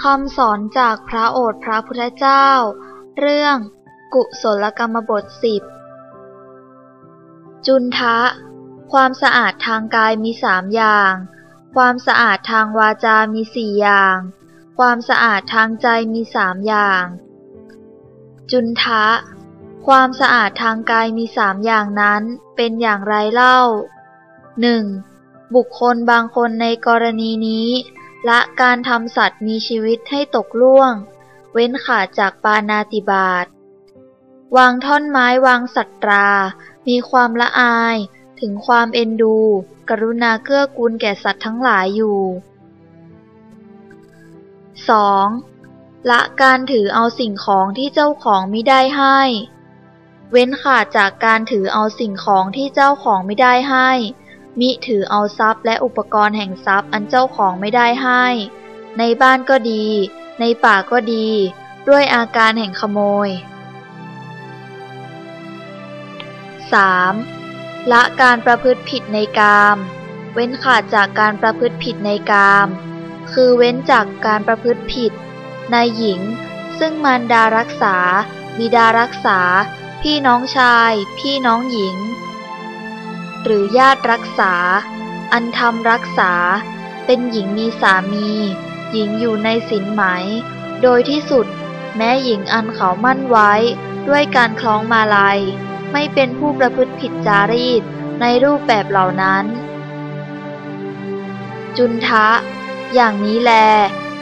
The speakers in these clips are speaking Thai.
คำสอนจากพระโอษฐ์พระพุทธเจ้า เรื่องกุศลกรรมบทสิบจุนทะ ความสะอาดทางกายมีสามอย่าง ความสะอาดทางวาจามีสี่อย่าง ความสะอาดทางใจมีสามอย่าง จุนทะ ความสะอาดทางกายมีสามอย่างนั้นเป็นอย่างไรเล่าหนึ่งบุคคลบางคนในกรณีนี้ ละการทำสัตว์มีชีวิตให้ตกล่วง เว้นขาดจากปานาติบาตวางท่อนไม้วางสัตรา มีความละอาย ถึงความเอ็นดู กรุณาเกื้อกูลแก่สัตว์ทั้งหลายอยู่ 2. ละการถือเอาสิ่งของที่เจ้าของไม่ได้ให้ เว้นขาดจากการถือเอาสิ่งของที่เจ้าของไม่ได้ให้ มิถือเอาทรัพย์และอุปกรณ์แห่งทรัพย์อันเจ้าของไม่ได้ให้ ในบ้านก็ดี ในป่าก็ดี ด้วยอาการแห่งขโมย 3. ละการประพฤติผิดในกาม เว้นขาดจากการประพฤติผิดในกาม คือเว้นจากการประพฤติผิด ในหญิง ซึ่งมารดารักษา บิดารักษา พี่น้องชาย พี่น้องหญิง หรือญาติรักษา อันทำรักษา เป็นหญิงมีสามี หญิงอยู่ในสินไหม โดยที่สุด แม้หญิงอันเขามั่นไว้ ด้วยการคล้องมาลัย ไม่เป็นผู้ประพฤติผิดจารีตในรูปแบบเหล่านั้น จุนทะ อย่างนี้แล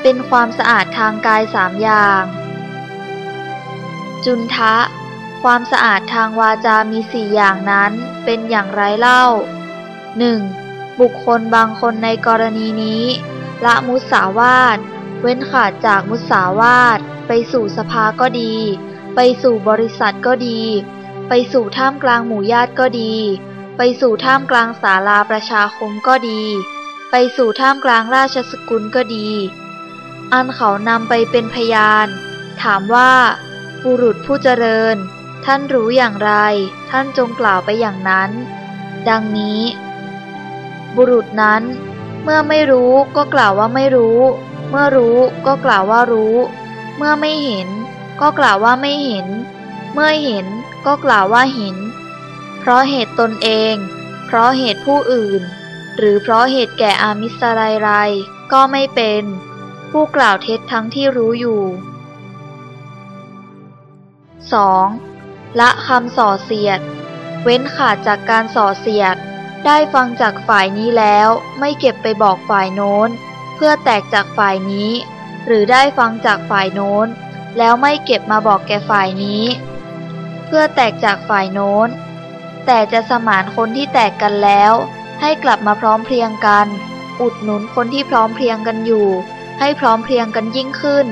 เป็นความสะอาดทางกายสามอย่าง จุนทะ ความสะอาดทางวาจามีสี่อย่างนั้นเป็นอย่างไรเล่า 1. บุคคลบางคนในกรณีนี้ ละมุสาวาท เว้นขาดจากมุสาวาท ไปสู่สภาก็ดี ไปสู่บริษัทก็ดี ไปสู่ท่ามกลางหมู่ญาติก็ดี ไปสู่ท่ามกลางศาลาประชาคมก็ดี ไปสู่ท่ามกลางราชสกุลก็ดี อันเขานำไปเป็นพยาน ถามว่า บุรุษผู้เจริญ ท่านรู้อย่างไร ท่านจงกล่าวไปอย่างนั้น ดังนี้ บุรุษนั้น เมื่อไม่รู้ก็กล่าวว่าไม่รู้ เมื่อรู้ก็กล่าวว่ารู้ เมื่อไม่เห็น ก็กล่าวว่าไม่เห็น เมื่อเห็นก็กล่าวว่าเห็น เพราะเหตุตนเอง เพราะเหตุผู้อื่น หรือเพราะเหตุแก่อามิสไรไรก็ไม่เป็น ผู้กล่าวเท็จทั้งที่รู้อยู่ 2. ละคำส่อเสียด เว้นขาดจากการส่อเสียด ได้ฟังจากฝ่ายนี้แล้ว ไม่เก็บไปบอกฝ่ายโน้น เพื่อแตกจากฝ่ายนี้ หรือได้ฟังจากฝ่ายโน้น แล้วไม่เก็บมาบอกแก่ฝ่ายนี้ เพื่อแตกจากฝ่ายโน้น แต่จะสมานคนที่แตกกันแล้ว ให้กลับมาพร้อมเพรียงกัน อุดหนุนคนที่พร้อมเพรียงกันอยู่ ให้พร้อมเพรียงกันยิ่งขึ้น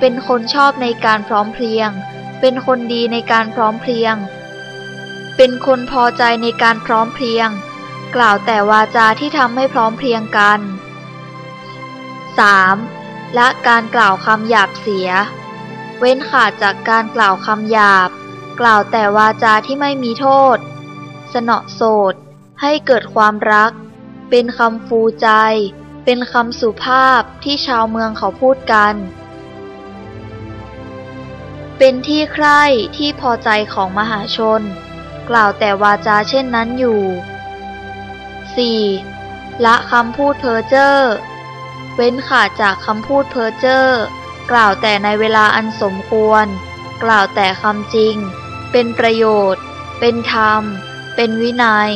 เป็นคนชอบในการพร้อมเพรียง เป็นคนดีในการพร้อมเพรียง เป็นคนพอใจในการพร้อมเพรียง กล่าวแต่วาจาที่ทำให้พร้อมเพรียงกัน 3. และการกล่าวคำหยาบเสีย เว้นขาดจากการกล่าวคำหยาบ กล่าวแต่วาจาที่ไม่มีโทษ สนอโสด ให้เกิดความรัก เป็นคำฟูใจ เป็นคำสุภาพที่ชาวเมืองเขาพูดกัน เป็นที่ใคร่ที่พอใจของมหาชน กล่าวแต่วาจาเช่นนั้นอยู่ 4. ละคำพูดเพ้อเจ้อเว้นขาดจากคำพูดเพ้อเจ้อกล่าวแต่ในเวลาอันสมควร กล่าวแต่คำจริง เป็นประโยชน์ เป็นธรรม เป็นวินัย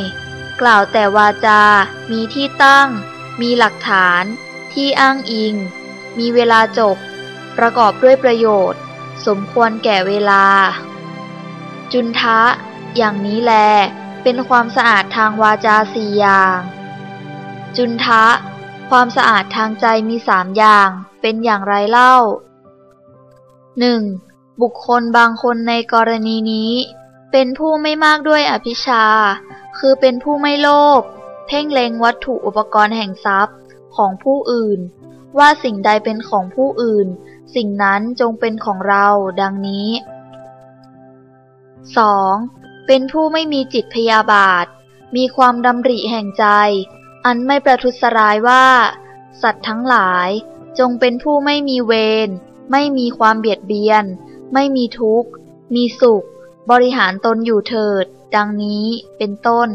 กล่าวแต่วาจา มีที่ตั้ง มีหลักฐาน ที่อ้างอิง มีเวลาจบ ประกอบด้วยประโยชน์ สมควรแก่เวลา จุนทะ อย่างนี้แล เป็นความสะอาดทางวาจาสี่อย่าง จุนทะ ความสะอาดทางใจมีสามอย่าง เป็นอย่างไรเล่า 1. บุคคลบางคนในกรณีนี้ เป็นผู้ไม่มากด้วยอภิชา คือเป็นผู้ไม่โลภเพ่งเล็งวัตถุอุปกรณ์แห่งทรัพย์ของผู้อื่น ว่าสิ่งใดเป็นของผู้อื่น สิ่งนั้นจงเป็นของเราดังนี้ 2. เป็นผู้ไม่มีจิตพยาบาท มีความดำริแห่งใจ อันไม่ประทุษร้ายว่า สัตว์ทั้งหลาย จงเป็นผู้ไม่มีเวร ไม่มีความเบียดเบียน ไม่มีทุกข์ มีสุข บริหารตนอยู่เถิด ดังนี้เป็นต้น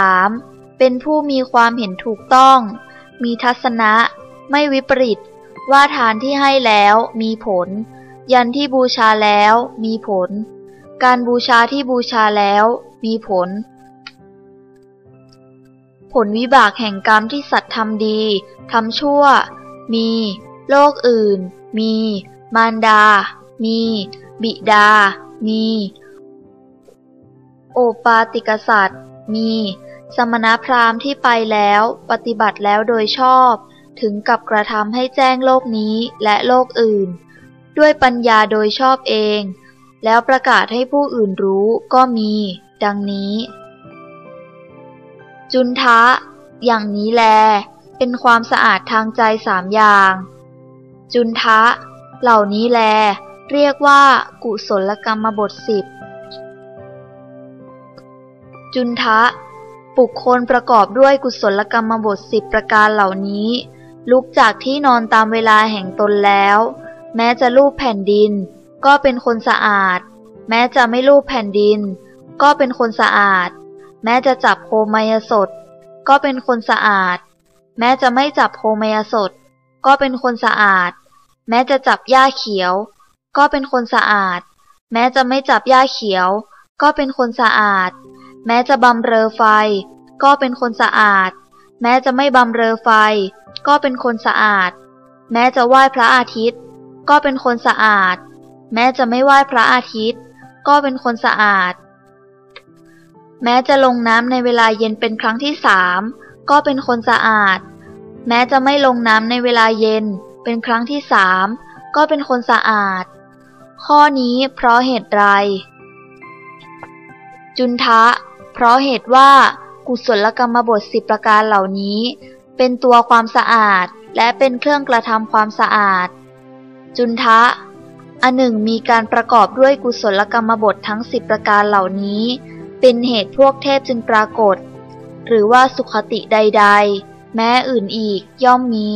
3. เป็นผู้มีความเห็นถูกต้อง มีทัศนะ ไม่วิปริต ว่าทานที่ให้แล้วมีผล ยันที่บูชาแล้วมีผล การบูชาที่บูชาแล้วมีผล ผลวิบากแห่งกรรมที่สัตว์ทำดีทำชั่ว มี โลกอื่น มี มารดา มี บิดา มี โอปาติกษัตริย์มี สมณพราหมณ์ที่ไปแล้ว ปฏิบัติแล้วโดยชอบ ถึงกับกระทำให้แจ้งโลกนี้และโลกอื่น ด้วยปัญญาโดยชอบเอง แล้วประกาศให้ผู้อื่นรู้ก็มี ดังนี้ จุนทะ อย่างนี้แล เป็นความสะอาดทางใจสามอย่าง จุนทะ เหล่านี้แล เรียกว่ากุศลกรรมบทสิบจุนทะ บุคคลประกอบด้วยกุศลกรรมบทสิบประการเหล่านี้ ลุกจากที่นอนตามเวลาแห่งตนแล้ว แม้จะลูบแผ่นดิน ก็เป็นคนสะอาด แม้จะไม่ลูบแผ่นดิน ก็เป็นคนสะอาด แม้จะจับโคมายสด ก็เป็นคนสะอาด แม้จะไม่จับโคมายสด ก็เป็นคนสะอาด แม้จะจับหญ้าเขียว ก็เป็นคนสะอาด แม้จะไม่จับหญ้าเขียว ก็เป็นคนสะอาด แม้จะบำเรอไฟ ก็เป็นคนสะอาด แม้จะไม่บำเรอไฟ ก็เป็นคนสะอาด แม้จะไหว้พระอาทิตย์ ก็เป็นคนสะอาด แม้จะไม่ไหว้พระอาทิตย์ ก็เป็นคนสะอาด แม้จะลงน้ำในเวลาเย็นเป็นครั้งที่สามก็เป็นคนสะอาด แม้จะไม่ลงน้ำในเวลาเย็น เป็นครั้งที่สามก็เป็นคนสะอาด ข้อนี้เพราะเหตุไร จุนทะ เพราะเหตุว่า กุศลกรรมบทสิบประการเหล่านี้ เป็นตัวความสะอาดและเป็นเครื่องกระทำความสะอาด จุนทะ อันหนึ่งมีการประกอบด้วยกุศลกรรมบททั้งสิบประการเหล่านี้ เป็นเหตุพวกเทพจึงปรากฏ หรือว่าสุขติใด ๆ แม้อื่นอีกย่อมมี